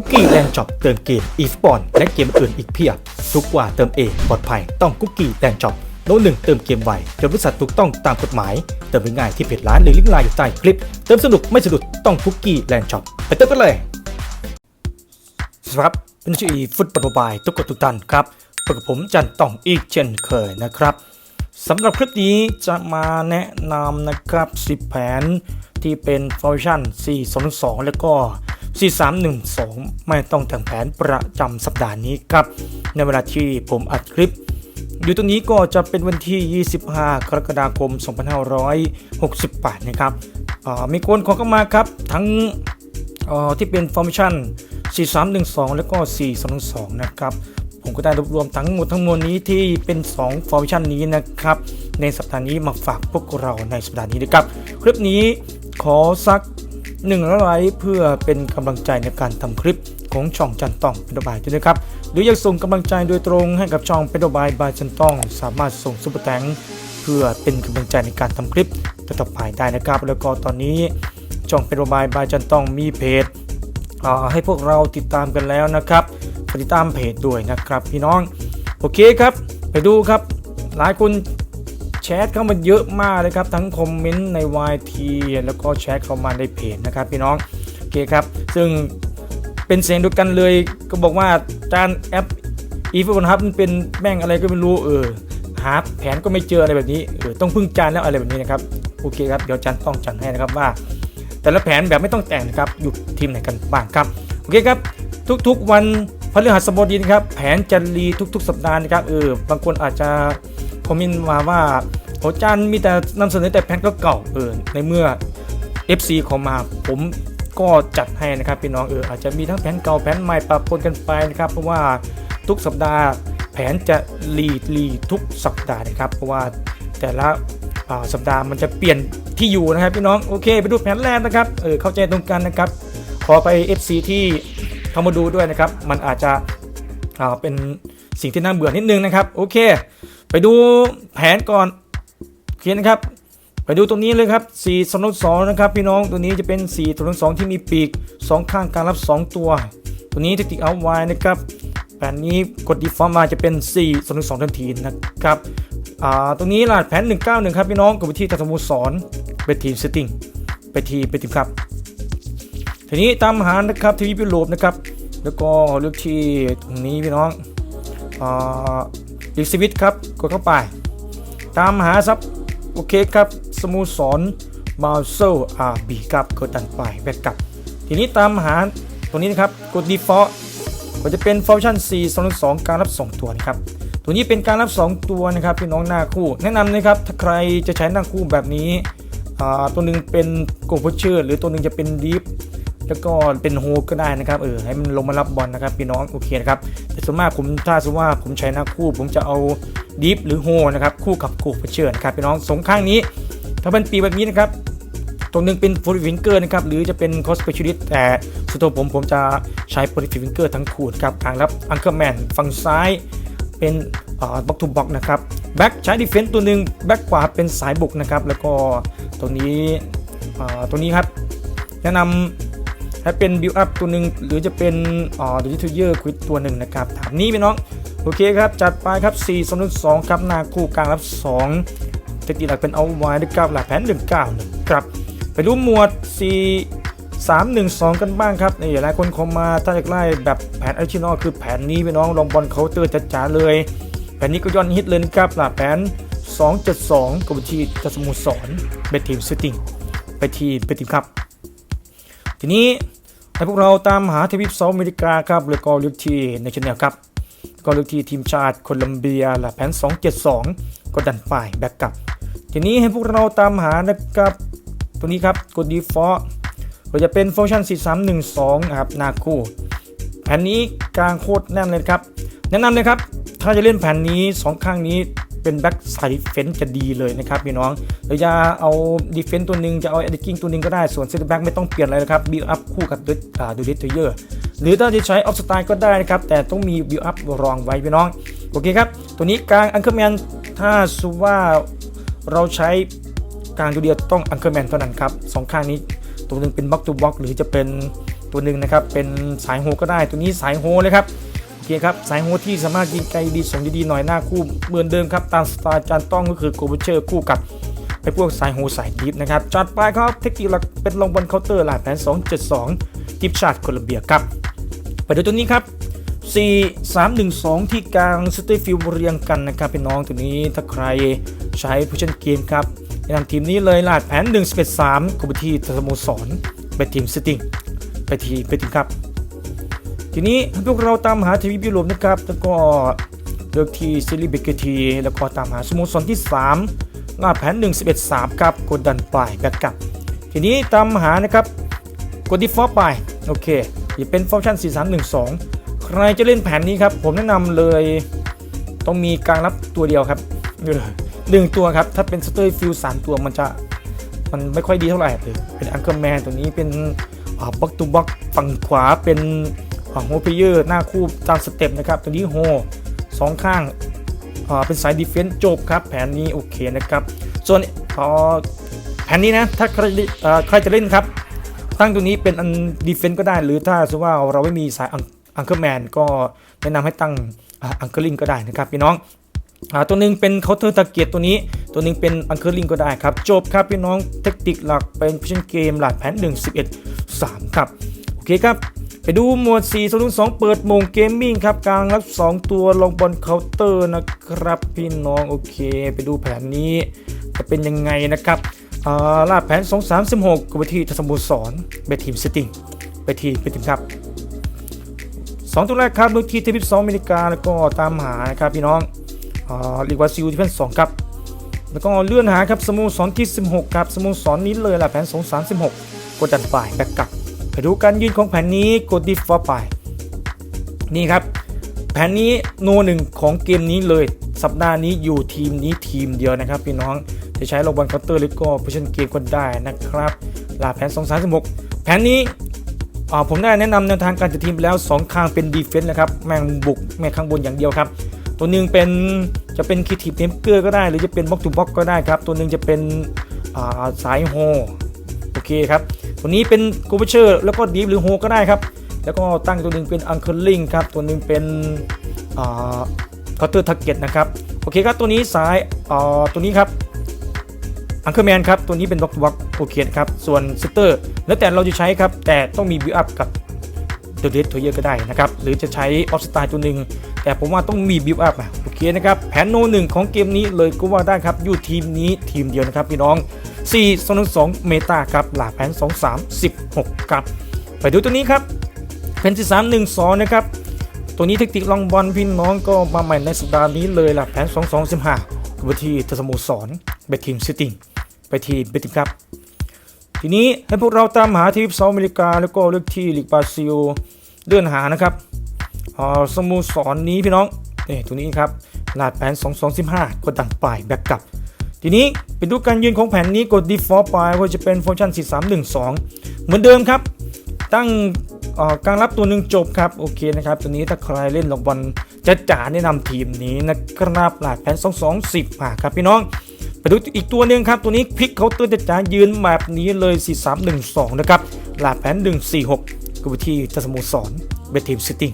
คุกกี้แลนด์ช็อปเติมเกมอีฟบอลและเกมอื่นอีกเพียบ ทุกกว่าเติมเองปลอดภัยต้องคุกกี้แลนด์ช็อปโน้ตหนึ่งเติมเกมไวจนบริษัทถูกต้องตามกฎหมาย เติมง่ายที่เพจร้านหรือลิงก์ไลน์อยู่ใต้คลิป เติมสนุกไม่สะดุดต้องคุกกี้แลนด์ช็อปไปเติมกันเลยสวัสดีครับเป็นชื่อฟุตบอลบายทุกคนทุกท่านครับพบกับผมจันต้องอีกเช่นเคยนะครับสำหรับคลิปนี้จะมาแนะนำนะครับ 10 แผนที่เป็นฟังก์ชัน 422 แล้วก็ 4312 ไม่ต้องแต่งแผนประจำสัปดาห์นี้ครับ ในเวลาที่ผมอัดคลิป อยู่ตรงนี้ก็จะเป็นวันที่ 25 กรกฎาคม 2568 นะครับมีคนขอเข้ามาครับ ทั้งที่เป็นฟอร์มชัน4312 แล้วก็ 4212 นะครับ ผมก็ได้รวบรวมทั้งหมดทั้งมวลนี้ที่เป็น 2 ฟอร์มชันนี้นะครับ ในสัปดาห์นี้มาฝากพวกเราในสัปดาห์นี้นะครับ คลิปนี้ขอสัก หนึ่งไลค์เพื่อเป็นกำลังใจในการทำคลิปของช่องจันต้องเป็นบายด้วยนะครับ หรืออยากส่งกำลังใจโดยตรงให้กับช่องเป็นบายบายจันต้อง สามารถส่งซุปเปอร์แตงเพื่อเป็นกำลังใจในการทำคลิปต่อไปได้นะครับ แล้วก็ตอนนี้ช่องเป็นบายบายจันต้องมีเพจให้พวกเราติดตามกันแล้วนะครับติดตามเพจด้วยนะครับ พี่น้องโอเคครับ ไปดูครับ หลายคน ชทเข้ามาเยอะมากเลยครับ ทั้งคอมเมนต์ใน YT แล้วก็แชทเข้ามาในเพจนะครับพี่น้องโอเคครับ ซึ่งเป็นเสียงเดียวกันเลยก็บอกว่าจานแอปอีฟบนฮับมันเป็นแม่งอะไรก็ไม่รู้เออหาแผนก็ไม่เจออะไรแบบนี้เออต้องพึ่งจานแล้วอะไรแบบนี้นะครับโอเคครับเดี๋ยวจานต้องจัดให้นะครับว่า แต่ละแผนแบบไม่ต้องแต่งนะครับอยู่ทีมไหนกันบ้างครับโอเคครับทุกๆวันพฤหัสบดีนะครับแผนจะรีทุก ๆ สัปดาห์นะครับเออบางคนอาจจะ คอมเมนต์มาว่าโอจันมีแต่นำเสนอแต่แผนเก่าเออในเมื่อ FC เขอมาผมก็จัดให้นะครับพี่น้องเอออาจจะมีทั้งแผนเก่าแผนใหม่ปรับปนกันไปนะครับเพราะว่าทุกสัปดาห์แผนจะรีรีทุกสัปดาห์นะครับ เพราะว่าแต่ละสัปดาห์มันจะเปลี่ยนที่อยู่นะครับพี่น้องโอเค ไปดูแผนแรกนะครับเออเข้าใจตรงกันนะครับ ขอไป FC ที่เข้ามาดูด้วยนะครับ มันอาจจะเป็นสิ่งที่น่าเบื่อนิดนึงนะครับ โอเค ไปดูแผนก่อนโอเคนนะครับ ไปดูตรงนี้เลยครับ4 2 2นะครับ พี่น้องตัวนี้จะเป็น4 2 2ที่มีปีก 2 ข้างการรับ 2 ตัว ตัวนี้เทคนิคเอาไว้นะครับแผนนี้กด default มาจะเป็น4 2 2ทันทีนะครับอ่าตรงนี้รหัสแผน 191 ครับพี่น้องกดไปที่ทางสโมสรไปทีมเซตติ้งไปทีไปทีมครับทีนี้ตามหานะครับทีวีพิโรปนะครับ แล้วก็เลือกที่ตรงนี้พี่น้องอ่า ลิสวิตครับ กดเข้าไป ตามหาซับ โอเคครับ สโมสรมาเซลอาร์บีครับกดดันไปแบ็กกลับ ทีนี้ตามหาตรงนี้นะครับ กด default ก็จะเป็นฟังก์ชัน4 2 2 การรับ2ตัวนะครับ ตัวนี้เป็นการรับ 2 ตัวนะครับพี่น้องหน้าคู่ แนะนำนะครับ ถ้าใครจะใช้หน้าคู่แบบนี้ ตัวหนึ่งเป็นโกโพเชอร์ หรือตัวหนึ่งจะเป็นดีฟ แล้วก็เป็นโฮก็ได้นะครับเออให้มันลงมารับบอลนะครับพี่น้องโอเคนะครับแต่ส่วนมากผมถ้าสมมติว่าผมใช้หน้าคู่ ผมจะเอาดีฟหรือโฮนะครับคู่กับโกโพเชอร์นะครับพี่น้องสองข้างนี้ ถ้าเป็นปีแบบนี้นะครับตัวหนึ่งเป็นโพลิฟิงเกอร์นะครับหรือจะเป็นคอสเปเชียลิสแต่ส่วนตัวผมผมจะใช้โพลิฟิงเกอร์ทั้งคู่ครับทางรับอังเกอร์แมนฝั่งซ้ายเป็นบ็อกทูบ็อกนะครับแบ็กใช้ดีเฟนต์ตัวหนึ่งแบ็กขวาเป็นสายบุกนะครับแล้วก็ตัวนี้ตัวนี้ครับแนะนำ ให้เป็นบิวอัพตัวหนึ่งหรือจะเป็นดิจิทัลเยอร์ควิดตัวหนึ่งนะครับถามนี้พี่น้อง โอเคครับ จัดไปครับ4 2 2ครับหน้าคู่กลางรับ 2เทคนิคหลักเป็นเอาไว้ด้วยครับหลักแผน191ครับ ไปดูหมวด 4 3 1 2 กันบ้างครับนี่หลายคนคอมมาถ้าอยากไล่แบบแผนออริจินอลคือแผนนี้พี่น้องลองบอลเคาน์เตอร์จ๋าเลย แผนนี้ก็ย้อนฮิตเลยนะครับหลักแผน 272กับที่จะสมุสรไปทีมซิตติ้งไปทีมไปทีมครับ ทีนี้ ให้พวกเราตามหาทวีปเซาท์อเมริกาครับแล้วก็ลือกที่ในชแนลครับก็ลือกที่ทีมชาติโคลัมเบียหลักแผน 272 ก็ดันไปแบ็กกลับ ทีนี้ให้พวกเราตามหานะครับ ตัวนี้ครับกด default ก็จะเป็นฟังก์ชัน 4312นะครับนาคู่แผนนี้กลางโคตรแน่นเลยครับ แนะนำเลยครับ ถ้าจะเล่นแผนนี้ 2 ข้างนี้ เป็นแบ็กไซด์เฟนจะดีเลยนะครับพี่น้องหรือจะเอาดีเฟนต์ตัวหนึ่งจะเอา a อ d กิ้งตัวหนึ่งก็ได้ส่วนเซนเตอร์แบ็กไม่ต้องเปลี่ยนอะไรนะครับบิวอัพคู่กับดูดูดิทเยอร์หรือถ้าจะใช้ออฟสไตล์ก็ได้นะครับ แต่ต้องมีบิวอัพรองไว้พี่น้อง โอเคครับ ตัวนี้กลางอังเคิลแมนถ้าสุว่าเราใช้กลางตัวเดียวต้องอังเคิลแมนเท่านั้นครับสองข้างนี้ตัวหนึ่งเป็นบล็อกตูบล็อกหรือจะเป็นตัวหนึ่งนะครับเป็นสายโฮก็ได้ตัวนี้สายโฮเลยครับ เคครับสายโฮที่สามารถยิงไกลดีส่งดีๆหน่อยหน้าคู่เหมือนเดิมครับตามสไตล์จานต้องก็คือโกเบเชอร์คู่กับไอ้พวกสายโฮสายดิฟนะครับจัดไปครับเทคนิคหลักเป็นลงบนเคาน์เตอร์หลายแผน272ทีมชาติโคลอมเบียครับไปดูตัวนี้ครับ 4 3 1 2 ที่กลางสเตฟิลเรียงกันนะครับเป็นน้องตัวนี้ถ้าใครใช้ผู้ชนเกมครับแนะนำทีมนี้เลยลาดแผน1 1 3กบทีสโมสรไปทีมสติงไปทีไปทีมครับ ทีนี้พวกเราตามหาทีวียุโรปนะครับ แล้วก็เลือกที่ซิลิเบเกที แล้วก็ตามหาสโมสรที่ 3 ลาดแผน 1 1 3ครับ กดดันปลายแบกกลับ ทีนี้ตามหานะครับ กดดีฟอลต์ไป โอเคจะเป็นฟังก์ชัน 4312 ใครจะเล่นแผนนี้ครับ ผมแนะนำเลย ต้องมีกลางรับตัวเดียวครับเออหนึ่งตัวครับ ถ้าเป็นสเตอร์ฟิลสามตัวมันจะมันไม่ค่อยดีเท่าไหร่เลยเป็นอังเคิลแมนตัวนี้เป็นบ็อกตูบ็อกฝั่งขวาเป็น โฮเพเยอร์หน้าคู่ตามสเต็ปนะครับตัวนี้โฮสองข้างเป็นสายดีเฟนซ์จบครับ แผนนี้โอเคนะครับ ส่วนพอแผนนี้นะถ้าใครใครจะเล่นครับ ตั้งตัวนี้เป็นอันดีเฟนต์ก็ได้ หรือถ้าสมมติว่าเราไม่มีสายอังเคิลแมนก็แนะนำให้ตั้งอังเคิลลิงก็ได้นะครับพี่น้องอตัวหนึงเป็นเคาน์เตอร์ตะเกียบตัวนี้ ตัวหนึงเป็นอังเคิลลิงก็ได้ครับ จบครับพี่น้องเทคนิคหลักเป็นพิชนเกมหลักแผน 1 11 3 ครับ โอเคครับ ไปดูหมวด4 2 2เปิดโมงเกมมิ่งครับกลางรับ 2 ตัวลงบอลเคาน์เตอร์นะครับพี่น้องโอเค ไปดูแผนนี้จะเป็นยังไงนะครับอ่าลาดแผน 2 3 16กับทีทัสมุสรไปทีมสติงไปทีไปทีมครับสองตัวแรกครับลูกทีที่12อเมริกาแล้วก็ตามหานะครับพี่น้องอ่าลีกวาซิลที่เป็น2ครับ แล้วก็เลื่อนหาครับสโมุสรที่ 16 ครับสโมุสรนนี้เลยลาดแผน 2 3 16กดดันฝ่ายแบกกลับ ไปดูการยืนของแผนนี้กดดิฟฟอร์ไป นี่ครับ แผนนี้โนหนึ่งของเกมนี้เลย สัปดาห์นี้อยู่ทีมนี้ทีมเดียวนะครับพี่น้องจะใช้ลงบอลเคาน์เตอร์หรือก็ผู้ชันเกมก็ได้นะครับลาแผน 2 3 6 แผนนี้ผมได้แนะนำแนวทางการจัดทีมไปแล้ว 2 ข้างเป็นดีเฟนส์นะครับ แม่งบุกแม่งข้างบนอย่างเดียวครับ ตัวหนึ่งเป็นจะเป็นคีทีฟเนมเกอร์ก็ได้ หรือจะเป็นบล็อกทูบล็อกก็ได้ครับ ตัวหนึ่งจะเป็นสายโฮโอเคครับ ตัวนี้เป็นกูเปเชอร์แล้วก็ดีฟหรือโฮก็ได้ครับ แล้วก็ตั้งตัวหนึ่งเป็นอังเคิลลิงครับ ตัวหนึ่งเป็นเคาน์เตอร์ทาร์เก็ตนะครับ โอเคครับ ตัวนี้สายอ่าตัวนี้ครับอังเคิลแมนครับ ตัวนี้เป็นบล็อกบล็อกโอเคครับ ส่วนซิสเตอร์ แล้วแต่เราจะใช้ครับ แต่ต้องมีบิวอัพกับเดอะเดทตัวเยอะก็ได้นะครับ หรือจะใช้ออฟสไตล์ตัวหนึ่งแต่ผมว่าต้องมีบิวอัพอะโอเคนะครับ แผนโนหนึ่งของเกมนี้เลยก็ว่าได้ครับอยู่ทีมนี้ทีมเดียวนะครับพี่น้อง 4 2 2เมตาครับหลาแผน 2 3 16 ครับ ไปดูตัวนี้ครับแผนที่3 1 2 นะครับ ตัวนี้เทคนิคลองบอลพี่น้องก็มาใหม่ในสัปดาห์นี้เลยล่ะแผน 2 2 15ไปที่ทสโมสรไปทีมซิตี้ไปทีมเบติครับ ทีนี้ให้พวกเราตามหาทีมเซาท์อเมริกาแล้วก็เลือกที่ลีกบราซิลเลื่อนหานะครับอ่าสโมสรนี้พี่น้องนี่ตัวนี้ครับลาดแผน 2 2 15กดดันปลายแบ็กกลับ ทีนี้ไปดูการยืนของแผนนี้กด default ไปว่าจะเป็นฟังก์ชัน4312 เหมือนเดิมครับ ตั้งการรับตัวหนึ่งจบครับ โอเคนะครับ ตัวนี้ถ้าใครเล่นลงบอลจะจ๋าแนะนำทีมนี้นะครับหลาดแผน 2210อะครับพี่น้อง ไปดูอีกตัวหนึ่งครับ ตัวนี้พลิกเขาน์เตือนจะจ๋ายืนแบบนี้เลย 4312 นะครับหลาดแผน 146ก็ไปที่ทัสโมสรไปทีมซิตี้ง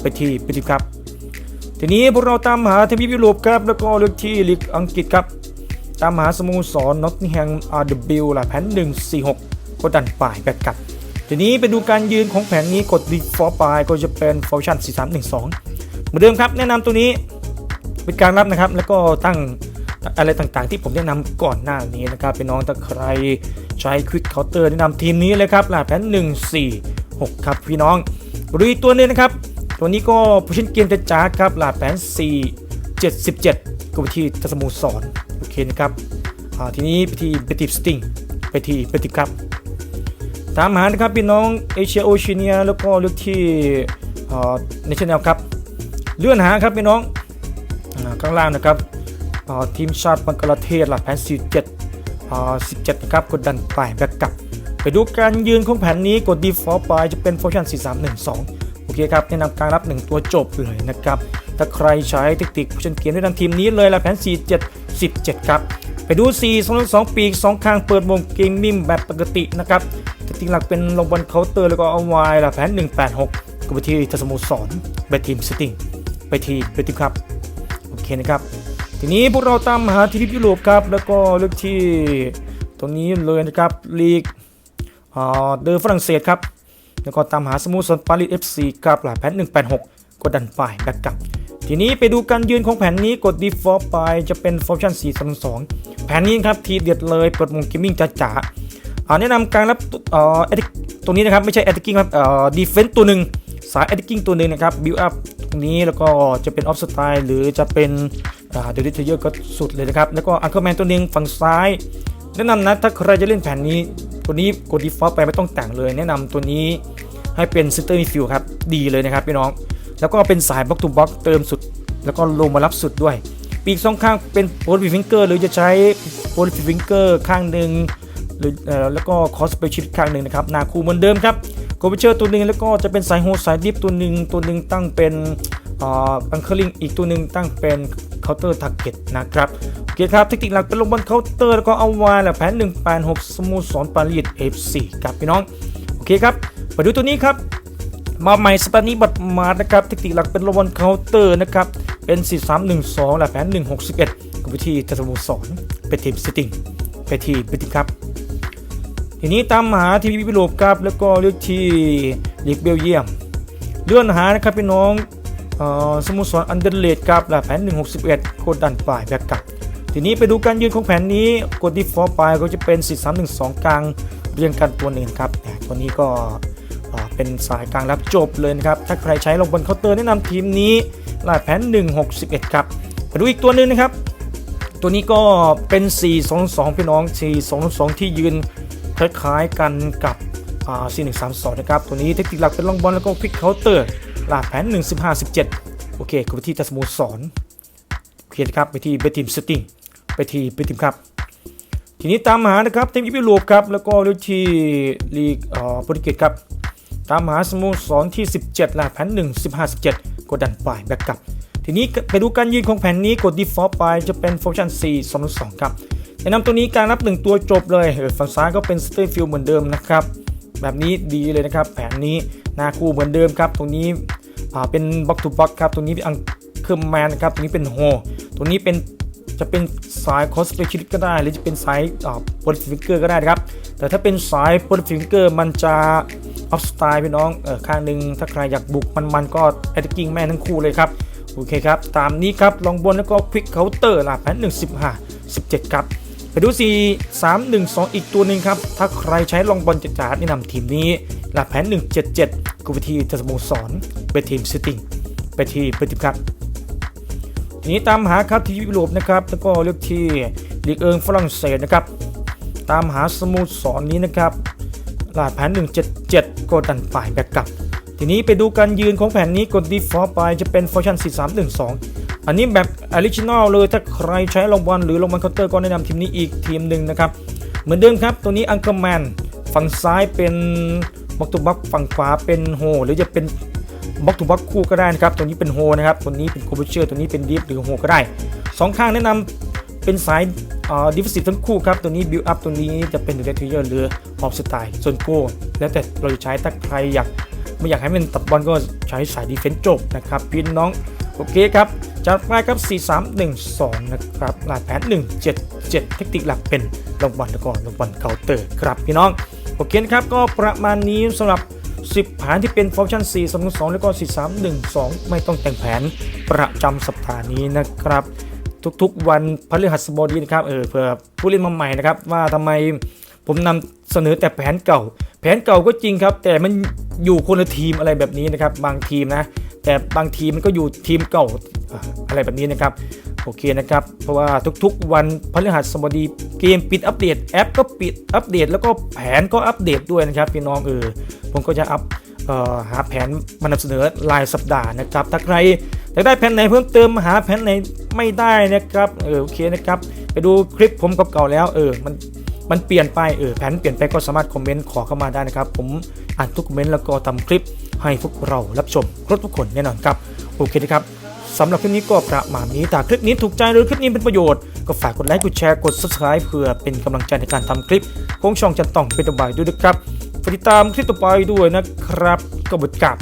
ไปที่ไปทีครับทีนี้พวกเราตามหาทวีปยุโรปครับแล้วก็เลือกที่ลีกอังกฤษครับ ตามหาสโมสรนอตติงแฮมอาร์ดบิลหลาแผน146 กดดันป่ายแบกกลับ ทีนี้ไปดูการยืนของแผนนี้กดดีฟอร์ปายก็จะเป็นฟังก์ชั่น4312 เหมือนเดิมครับ แนะนำตัวนี้เป็นการรับนะครับ แล้วก็ตั้งอะไรต่างๆ ที่ผมแนะนำก่อนหน้านี้นะครับเป็นน้องถ้าใครใช้ควิกเคาน์เตอร์แนะนำทีมนี้เลยครับหลาแผน146 ครับพี่น้องดูอีตัวนึงนะครับ ตัวนี้ก็ผู้ชินเกมจะจ้าครับหลาแผน4 77 ก็ไปที่ทัสโมูสอนโอเคนะครับทีนี้ไปที่เบติฟสติงไปที่เบติฟครับตามหานะครับพี่น้องเอเชียโอเชียเนียแล้วก็เลือกที่ในชแนลครับเลื่อนหาครับพี่น้องข้างล่างนะครับทีมชาติบังกลาเทศหลักแผน 47 17นะครับกดดันไปแบ็กกลับ ไปดูการยืนของแผนนี้กด default ไปจะเป็นฟังก์ชัน4312 เคครับแนะนำการรับ 1 ตัวจบเลยนะครับถ้าใครใช้เทคนิคผู้ชนเกมด้วยนำทีมนี้เลยละแผน 47 17 ครับ ไปดู 4 2 2 ปีก 2 ข้างเปิดวงเกมมิ่มแบบปกตินะครับคนิคหลักเป็นลงบอลเคาน์เตอร์แล้วก็เอาไวน์ละแผน 186ก็ไปที่ทัสโมสรไปทีมสติงไปทีมไปทีมครับโอเคนะครับทีนี้พวกเราตามหาทีมยุโรปครับแล้วก็เลือกที่ตรงนี้เลยนะครับลีกอ่าเดอฝรั่งเศสครับ แล้วก็ตามหาสโมุสรปารีสเอฟซีครับหลายแผน186 กดดันไปแบ็กกลับ ทีนี้ไปดูการยืนของแผนนี้กด default ไปจะเป็น function 432 แผนนี้ครับทีเด็ดเลยเปิดวงเกมมิ่งจ๋าๆอ่าแนะนำการรับเอ่อตรงนี้นะครับ ไม่ใช่ attacking ครับเอ่อ defense ตัวหนึ่งสาย attacking ตัวหนึ่งนะครับ build up ตรงนี้แล้วก็จะเป็น off style หรือจะเป็นอ่า delete player ก็สุดเลยนะครับ แล้วก็ anchorman ตัวหนึ่งฝั่งซ้าย แนะนำนะถ้าใครจะเล่นแผนนี้ ตัวนี้กด default ไปไม่ต้องแต่งเลย แนะนำตัวนี้ให้เป็น center midfield ครับดีเลยนะครับพี่น้อง แล้วก็เป็นสาย box to box เติมสุด แล้วก็ลงมารับสุดด้วย ปีกสองข้างเป็นโพลิฟิงเกอร์หรือจะใช้โพลิฟิงเกอร์ข้างหนึ่งหรือแล้วก็คอสเปชิตข้างหนึ่งนะครับหนาคูเหมือนเดิมครับโกเบเชอร์ตัวหนึ่งแล้วก็จะเป็นสายโฮสายดิฟตัวหนึ่งตัวหนึ่งตั้งเป็นอังเคอร์ลิงอีกตัวหนึ่งตั้งเป็น เคาน์เตอร์ทาร์เก็ตนะครับโอเคครับเทคนิคหลักเป็นลงบอลเคาน์เตอร์แล้วก็เอาวายแหละแผน186 สโมสรปารีส FC ครับพี่น้องโอเคครับมาดูตัวนี้ครับมาใหม่สปานี้บัตรมานะครับเทคนิคหลักเป็นลงบอลเคาน์เตอร์นะครับเป็น 4312 และแผน 161กับวิธีจัสโมสรเป็นทีมสติงไปทีมเป็นทีมครับทีนี้ตามหาทีวียุโรปครับแล้วก็เลือกที่ลีกเบลเยียม เลื่อนหานะครับพี่น้อง สโมสรอันเดอร์เลดครับและแผน 161 โคดดันป่ายแบกกับ ทีนี้ไปดูการยืนของแผนนี้กดดีฟอร์ไปก็จะเป็น4312 กลางเรียงกันตัวหนึ่งครับแต่ตัวนี้ก็เป็นสายกลางรับจบเลยนะครับ ถ้าใครใช้ลงบนเคาน์เตอร์แนะนำทีมนี้ลายแผน 161 ครับไปดูอีกตัวหนึ่งนะครับ ตัวนี้ก็เป็น 422 พี่น้อง 422 ที่ยืนคล้ายๆกันกับ4132 นะครับ ตัวนี้เทคนิคหลักเป็นลองบอลแล้วก็พลิกเคาน์เตอร์ ลาดแผน1517 โอเคก็ไปที่ทัสโมสรโอเคนะครับไปที่ไปทีมสติงไปที่ไปทีมครับ ทีนี้ตามหานะครับทีมยุโรปครับแล้วก็เลือกที่ลีกเอ่อโปรตุเกสครับตามหาสโมสรที่ 17ลาดแผน 1 15 17 กดดันไปแบ็กกลับ ทีนี้ไปดูการยืนของแผนนี้กด default ไปจะเป็นฟังก์ชัน4 2 2ครับแนะนำตัวนี้การรับ 1 ตัวจบเลยฝั่งซ้ายก็เป็น s t a y field เหมือนเดิมนะครับแบบนี้ดีเลยนะครับ แผนนี้หนาคู่เหมือนเดิมครับ ตรงนี้ อ่าเป็น box to box ครับตรงนี้เป็นอังเคิร์แมนครับตรงนี้เป็นโฮตรงนี้เป็นจะเป็นสายคอสเปชิลิก็ได้ หรือจะเป็นสายโพลิฟิงเกอร์ก็ได้นะครับ แต่ถ้าเป็นสายโพลิฟิงเกอร์มันจะออฟสไตล์พี่น้องเออข้างหนึ่งถ้าใครอยากบุกมันมันๆก็แอตกิ้งแม่ทั้งคู่เลยครับ โอเคครับ ตามนี้ครับ ลองบนแล้วก็ควิกเคาน์เตอร์ลาแผน1 15 17ครับ ไปดู 4 3 1 2 อีกตัวหนึ่งครับ ถ้าใครใช้ลองบอลจัดจาแนะนำทีมนี้หลาแผน 177กูไปทีจะสโมสรไปทีมซิติงไปทีไปทีมครับทีนี้ตามหาครับที่ยุโรปนะครับแล้วก็เลือกที่ลีกเอิงฝรั่งเศสนะครับ ตามหาสโมสรนนี้นะครับหลาดแผน 177 กดดันฝ่ายแบ็กกลับ ทีนี้ไปดูการยืนของแผนนี้กด default ไปจะเป็นฟังก์ชัน4312 อันนี้แบบ original เลยถ้าใครใช้ลงบอลหรือลงบอลเคาน์เตอร์ก็แนะนำทีมนี้อีกทีมหนึ่งนะครับ เหมือนเดิมครับ ตัวนี้ Anchorman ฝั่งซ้ายเป็นบ็อกตูบ็อกฝั่งขวาเป็นโฮหรือจะเป็นบ็อกตูบ็อกคู่ก็ได้นะครับ ตัวนี้เป็นโฮนะครับ ตัวนี้เป็นโคเบเชอร์ตัวนี้เป็นดิฟหรือโฮก็ได้สองข้างแนะนำเป็นสายดิฟสิฟทั้งคู่ครับ ตัวนี้บิวอัพตัวนี้จะเป็นเดทเยอร์หรือออฟสไตล์ส่วนโก้แล้วแต่เราจะใช้ถ้าใครอยากไม่อยากให้มันตัดบอลก็ใช้สายดีเฟนส์จบนะครับพี่น้อง โอเคครับจัดไปครับ 4 3 1 2 นะครับลายแผน1 7 7 เทคนิคหลักเป็นลงบอลแล้วก็ลงบอลเคาน์เตอร์ครับพี่น้อง โอเคครับ ก็ประมาณนี้สำหรับ 10 แผนที่เป็นฟังก์ชั่น 4 2 2 แล้วก็ 4 3 1 2 ไม่ต้องแต่งแผนประจำสัปดาห์นี้นะครับ ทุกๆวันพฤหัสบดีนะครับ เออเผื่อผู้เล่นมาใหม่นะครับ ว่าทำไมผมนำเสนอแต่แผนเก่า แผนเก่าก็จริงครับ แต่มันอยู่คนละทีมอะไรแบบนี้นะครับ บางทีมนะ แต่บางทีมันก็อยู่ทีมเก่าอะไรแบบนี้นะครับ โอเคนะครับ เพราะว่าทุกๆ วันพฤหัสบดีเกมปิดอัปเดตแอปก็ปิดอัปเดต แล้วก็แผนก็อัปเดตด้วยนะครับพี่น้องเออผมก็จะอัพหาแผนมานำเสนอรายสัปดาห์นะครับ ถ้าใครอยากได้แผนไหนเพิ่มเติมหาแผนไหนไม่ได้นะครับเออโอเคนะครับไปดูคลิปผมเก่าๆแล้วเออมันมันเปลี่ยนไปเออแผนเปลี่ยนไปก็สามารถคอมเมนต์ขอเข้ามาได้นะครับ ผมอ่านทุกคอมเมนต์แล้วก็ทำคลิป ให้พวกเรารับชมครบทุกคนแน่นอนครับ โอเคนะครับสำหรับคลิปนี้ก็ประมาณนี้ถ้าคลิปนี้ถูกใจหรือคลิปนี้เป็นประโยชน์ ก็ฝากกดไลค์กดแชร์กด subscribe เพื่อเป็นกำลังใจในการทำคลิปของช่องจันต่องเป็นตัวบายด้วยนะครับฝากติดตามคลิปต่อไปด้วยนะครับกบฏกับ